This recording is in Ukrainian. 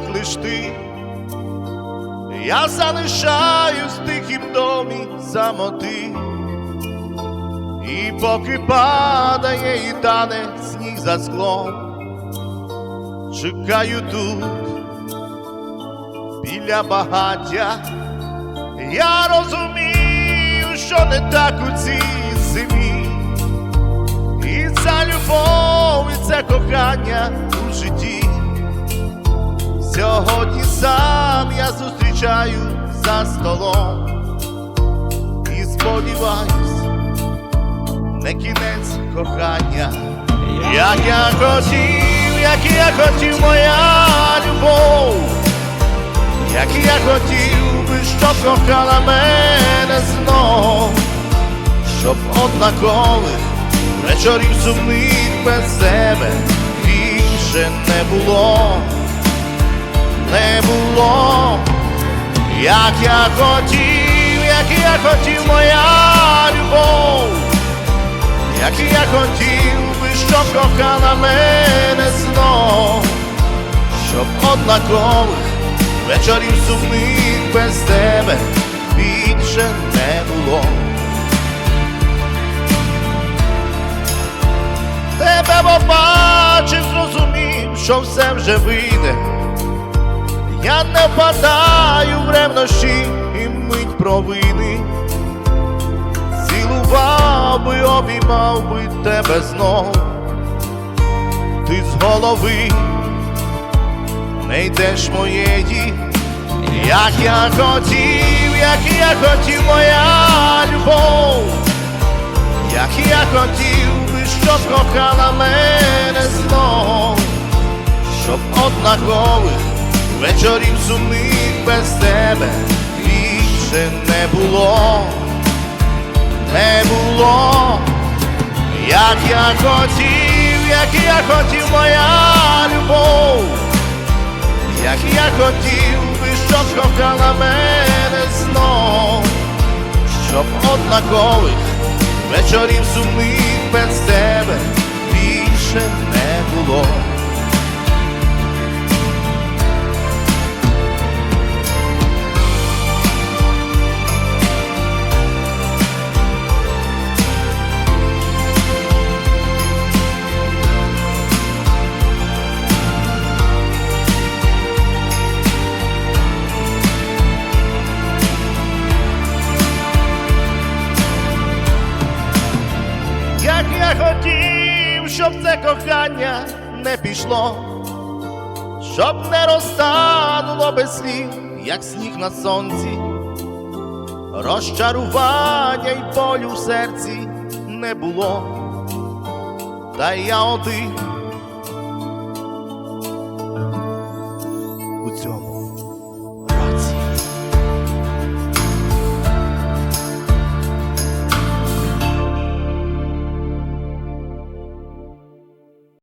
будеш ти. Я залишаюсь в тихім домі самоти, і поки падає і тане сніг за склом, чекаю тут біля багаття. Я розумію, що не так у цій зимі, і ця любов, і це кохання у житті. Сьогодні сам я зустрічаю за столом. І сподіваюсь, не кінець кохання, як я хотів, як я хотів, моя любов, як я хотів би, щоб кохала мене знов, щоб однакових вечорів сумних без себе більше не було як я хотів, як я хотів, моя любов, як я хотів би, щоб кохала мене знов, щоб однакових вечорів сумних без тебе більше не було. Тебе побачив, зрозумів, що все вже вийде. Я не впадаю в ревнощі і мить провини, цілував би, обіймав би тебе знов, ти з голови не йдеш моєї, як я хотів, як я хотів, моя любов, як я хотів би, щоб кохала мене знов, щоб однакових вечорів сумних без тебе більше не було, не було, як я хотів, як я хотів, моя любов, як я хотів би, щоб кохала мене знов, щоб однакових вечорів сумних без тебе більше не було. Я хотів, щоб це кохання не пішло, щоб не розтануло без слів, як сніг на сонці, розчарування й болю в серці не було, та я один